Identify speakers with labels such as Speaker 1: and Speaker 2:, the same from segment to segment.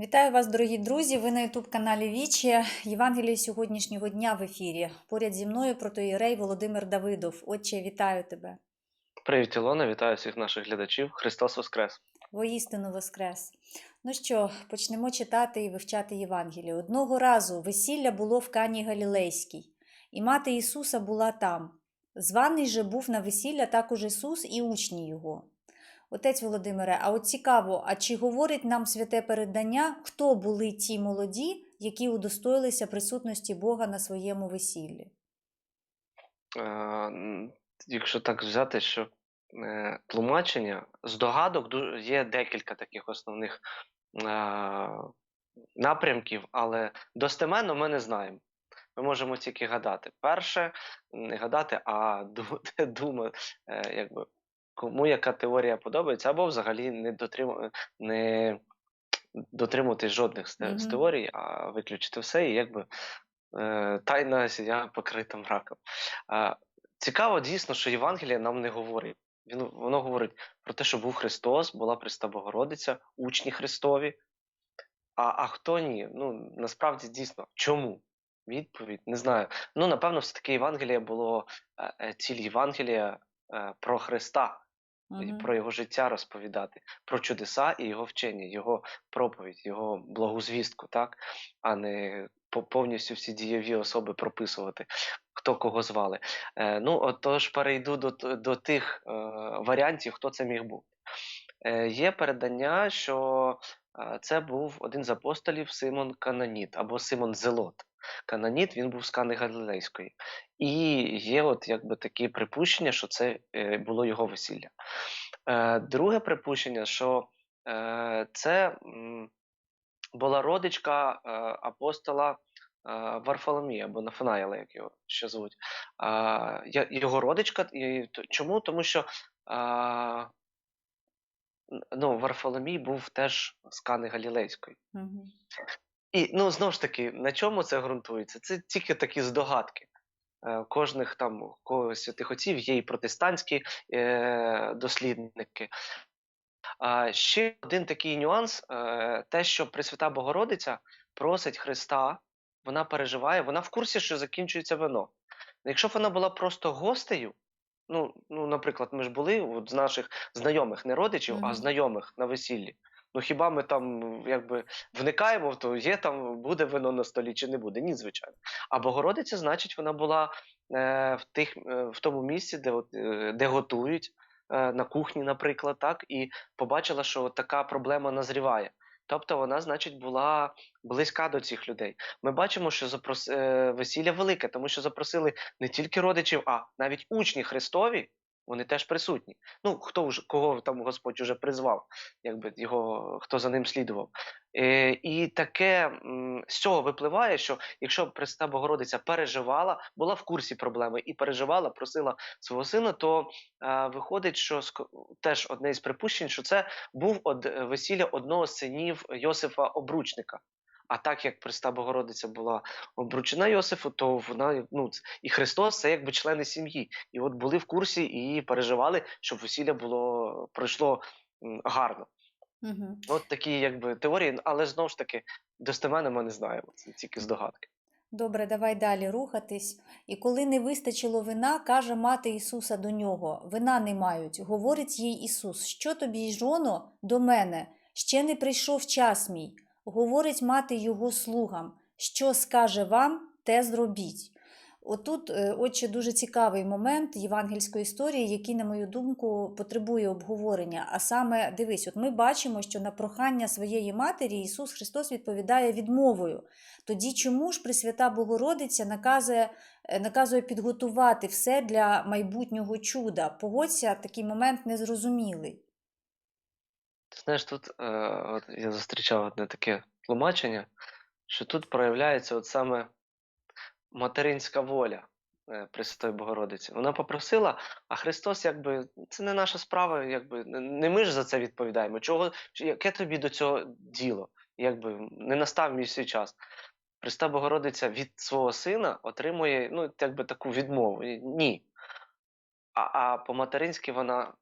Speaker 1: Вітаю вас, дорогі друзі! Ви на Ютуб-каналі Вічі. Євангеліє сьогоднішнього дня в ефірі. Поряд зі мною протоїрей Володимир Давидов. Отче, вітаю тебе.
Speaker 2: Привіт, Ілона, вітаю всіх наших глядачів. Христос Воскрес!
Speaker 1: Воістину Воскрес. Ну що, почнемо читати і вивчати Євангеліє. Одного разу весілля було в Кані Галілейській, і мати Ісуса була там. Званий же був на весілля також Ісус і учні Його. Отець Володимире, а от цікаво, а чи говорить нам святе передання, хто були ті молоді, які удостоїлися присутності Бога на своєму весіллі?
Speaker 2: Е, якщо так взяти, що е, тлумачення, здогадок є декілька таких основних е, напрямків, але достеменно ми не знаємо. Ми можемо тільки гадати. Перше, не гадати, а ду- думати, якби, кому яка теорія подобається, або взагалі не, дотрим... не дотримуватись жодних з, те- з теорій, а виключити все, і якби е, тайна сія покрита мраком. Е, цікаво дійсно, що Євангеліє нам не говорить. Він, воно говорить про те, що був Христос, була Преста Богородиця, учні Христові. А, а хто ні? Ну, насправді дійсно, чому? Відповідь не знаю. Ну, напевно, все-таки Євангеліє було е, е, ціль Євангелія е, про Христа, і про його життя розповідати, про чудеса і його вчення, його проповідь, його благозвістку, так? а не повністю всі дієві особи прописувати, хто кого звали. Е, ну, отож, перейду до, до тих е, варіантів, хто це міг бути. Е, є передання, що е, це був один з апостолів Симон Кананіт або Симон Зелот. Кананіт він був з Кани Галілейської. І є от якби такі припущення, що це е, було його весілля. Е, друге припущення, що е, це була родичка апостола Варфоломія або Нафанаїла, як його ще звуть. Його родичка. Чому? Тому що ну, Варфоломій був теж з Кани Галілейської.
Speaker 1: Мгм.
Speaker 2: І ну знову ж таки, на чому це ґрунтується? Це тільки такі здогадки. Е, Кожних там когось святих отців є і протестантські е, дослідники. А ще один такий нюанс: е, те, що Пресвята Богородиця просить Христа, вона переживає, вона в курсі, що закінчується вино. Якщо б вона була просто гостею, ну, ну наприклад, ми ж були от, з наших знайомих, не родичів, а знайомих на весіллі. Ну хіба ми там якби вникаємо в то, є там, буде вино на столі чи не буде? Ні, звичайно. А Богородиця, значить, вона була е, в, тих, е, в тому місці, де, е, де готують, е, на кухні, наприклад, так, і побачила, що така проблема назріває. Тобто вона, значить, була близька до цих людей. Ми бачимо, що запрос... е, весілля велике, тому що запросили не тільки родичів, а навіть учні Христові. Вони теж присутні. Ну, хто вже кого там Господь уже призвав, якби його хто за ним слідував. Е, і таке з цього випливає, що якщо Пресвята Богородиця переживала, була в курсі проблеми і переживала, просила свого сина, то е, виходить, що теж одне із припущень, що це був од, весілля одного з синів Йосифа Обручника. А так як Пресвята Богородиця була обручена Йосифу, то вона ну і Христос це якби члени сім'ї. І от були в курсі і переживали, щоб весілля було пройшло гарно.
Speaker 1: Мгм.
Speaker 2: От такі якби теорії, але знову ж таки достеменно ми не знаємо. Це тільки здогадки.
Speaker 1: Добре, давай далі рухатись. І коли не вистачило вина, каже мати Ісуса до нього: Вина не мають. Говорить їй Ісус: Що тобі, жоно, до мене? Ще не прийшов час мій. Говорить мати його слугам: Що скаже вам, те зробіть. Отут, е, отче, дуже цікавий момент євангельської історії, який, на мою думку, потребує обговорення. А саме, дивись, от ми бачимо, що на прохання своєї матері Ісус Христос відповідає відмовою. Тоді чому ж Пресвята Богородиця наказує, е, наказує підготувати все для майбутнього чуда? Погодься, такий момент незрозумілий.
Speaker 2: Знаєш, тут е, от я зустрічав одне таке тлумачення, що тут проявляється от саме материнська воля е, Пресвятої Богородиці. Вона попросила, а Христос, якби це не наша справа, якби не- ми ж за це відповідаємо. Чого яке тобі до цього діло? Якби не настав мій свій час. Пресвята Богородиця від свого сина отримує ну, якби таку відмову. Ні. А, а по-материнськи вона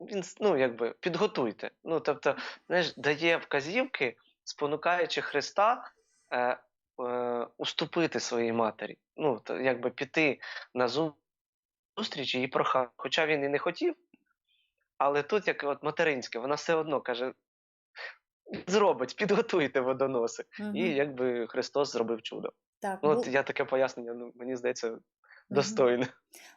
Speaker 2: він, ну, якби підготуйте. Ну, тобто, знаєш, дає вказівки спонукаючи Христа е, е, уступити своїй матері, ну, то, якби піти на зу- зустріч і прохати. Хоча він і не хотів, але тут, як от материнське, вона все одно каже: зробить, підготуйте водоноси.
Speaker 1: Мгм.
Speaker 2: І якби Христос зробив чудо.
Speaker 1: Так,
Speaker 2: Ну, от
Speaker 1: бу-
Speaker 2: я таке пояснення, ну, мені здається,
Speaker 1: Мгм.
Speaker 2: достойне.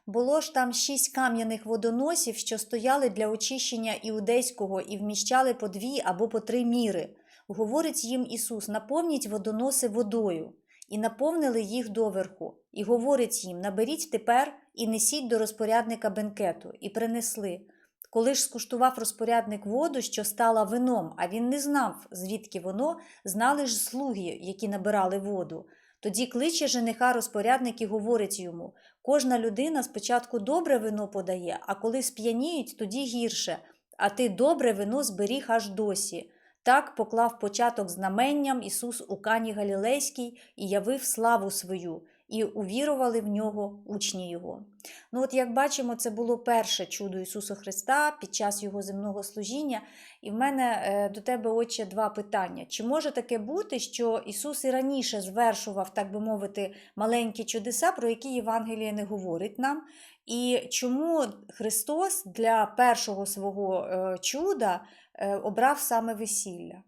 Speaker 1: Було ж там шість кам'яних водоносів, що стояли для очищення іудейського і вміщали по дві або по три міри. Говорить їм Ісус: наповніть водоноси водою, і наповнили їх доверху. І говорить їм: наберіть тепер і несіть до розпорядника бенкету, і принесли. Коли ж скуштував розпорядник воду, що стала вином, а він не знав, звідки воно, знали ж слуги, які набирали воду. Тоді кличе жениха розпорядник і говорить йому: Кожна людина спочатку добре вино подає, а коли сп'яніють, тоді гірше. А ти добре вино зберіг аж досі. Так поклав початок знаменням Ісус у Кані Галілейській і явив славу свою, і увірували в нього учні Його. Ну, от як бачимо, це було перше чудо Ісуса Христа під час Його земного служіння. І в мене е, до тебе, отче, два питання. Чи може таке бути, що Ісус і раніше звершував, так би мовити, маленькі чудеса, про які Євангеліє не говорить нам? І чому Христос для першого свого е, чуда е, обрав саме весілля?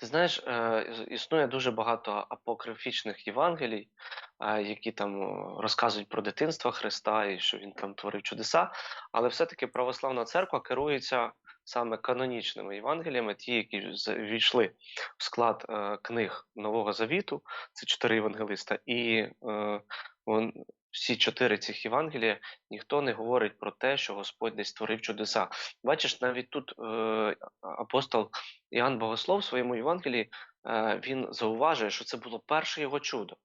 Speaker 2: Ти знаєш, е, існує дуже багато апокрифічних Євангелій, е, які там розказують про дитинство Христа і що він там творив чудеса. Але все-таки православна церква керується саме канонічними Євангеліями, ті, які війшли в склад е, книг Нового Завіту, це чотири євангелиста, і всі чотири цих Євангелія ніхто не говорить про те, що Господь десь творив чудеса. Бачиш, навіть тут е, апостол Іоанн Богослов в своєму Євангелії е, він зауважує, що це було перше його чудо.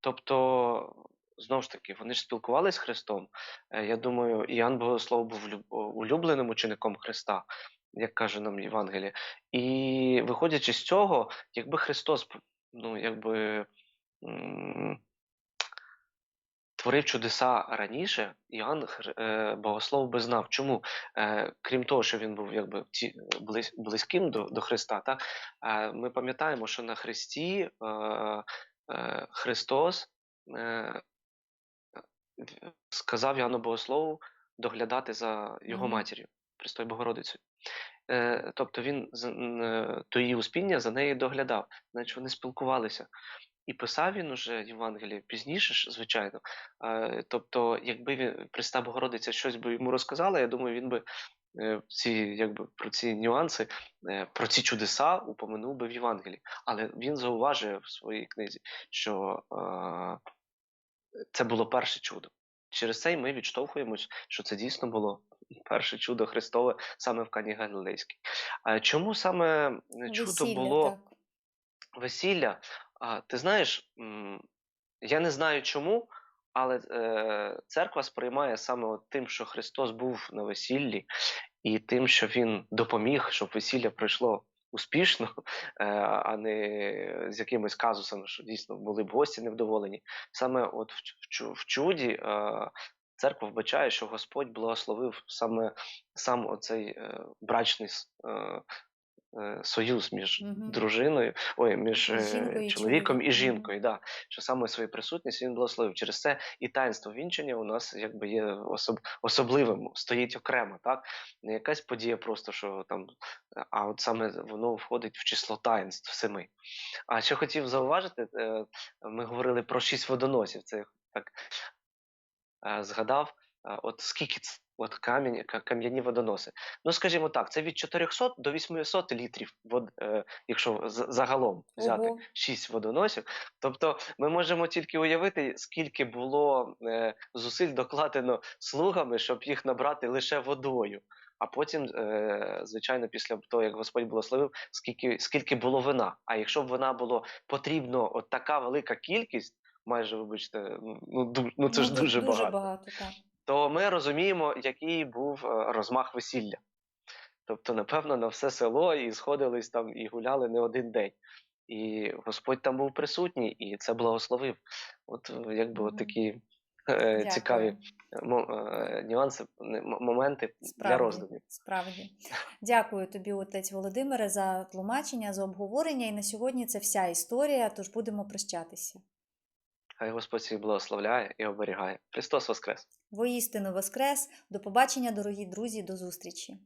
Speaker 2: Тобто, знову ж таки, вони ж спілкувалися з Христом. Е, Я думаю, Іоанн Богослов був улюбленим учеником Христа, як каже нам Євангеліє. І виходячи з цього, якби Христос ну, якби, творив чудеса раніше, Іоанн е, Богослов би знав. Чому? Е, крім того, що він був якби близьким до, до Христа, так? Е, ми пам'ятаємо, що на Христі е, е, Христос е, сказав Іоанну Богослову доглядати за його матір'ю, Престою Богородицею. Е, тобто він е, її успіння за нею доглядав, значить вони спілкувалися. І писав він уже Євангеліє пізніше, звичайно. Тобто, якби він Преста Богородиця щось би йому розказала, я думаю, він би е, ці, якби, про ці нюанси, е, про ці чудеса упомянув би в Євангелії. Але він зауважує в своїй книзі, що е, це було перше чудо. Через це й ми відштовхуємось, що це дійсно було перше чудо Христове саме в Кані Галілейській. А чому саме е, чудо
Speaker 1: Весілля,
Speaker 2: було
Speaker 1: так.
Speaker 2: весілля? А, ти знаєш, я не знаю чому, але е, церква сприймає саме от тим, що Христос був на весіллі, і тим, що Він допоміг, щоб весілля пройшло успішно, е, а не з якимись казусами, що дійсно були б гості невдоволені. Саме от в, в, в чуді е, церква вбачає, що Господь благословив саме сам оцей е, брачний е, союз між
Speaker 1: Мгм.
Speaker 2: дружиною, ой, між е,
Speaker 1: Жінкою
Speaker 2: чоловіком і жінкою. Да, що саме своєю присутністю він благословив. Через це і таїнство вінчання у нас якби є особ, особливим, стоїть окремо, так? Не якась подія, просто що там, а от саме воно входить в число таїнств семи. А що хотів зауважити, е, ми говорили про шість водоносів. Це так е, згадав, е, от скільки це от камінь, ка- кам'яні водоноси. Ну, скажімо так, це від 400 до 800 літрів, вод, е, якщо загалом взяти
Speaker 1: Ого.
Speaker 2: шість водоносів. Тобто ми можемо тільки уявити, скільки було е, зусиль докладено слугами, щоб їх набрати лише водою. А потім, е, звичайно, після того, як Господь благословив, скільки, скільки було вина. А якщо б вина було потрібно от така велика кількість, майже, вибачте, ну, ну, ну це ж дуже,
Speaker 1: дуже
Speaker 2: багато,
Speaker 1: багато, так.
Speaker 2: То ми розуміємо, який був е, розмах весілля. Тобто, напевно, на все село і сходились там і гуляли не один день. І Господь там був присутній, і це благословив. От е, якби от такі е, цікаві
Speaker 1: Дякую.
Speaker 2: е, нюанси, моменти для
Speaker 1: Справді,
Speaker 2: роздумів.
Speaker 1: Справді. Дякую тобі, отець Володимире, за тлумачення, за обговорення. І на сьогодні це вся історія, тож будемо прощатися.
Speaker 2: Хай Господь всіх благословляє і оберігає. Христос Воскрес!
Speaker 1: Воістину Воскрес! До побачення, дорогі друзі, до зустрічі!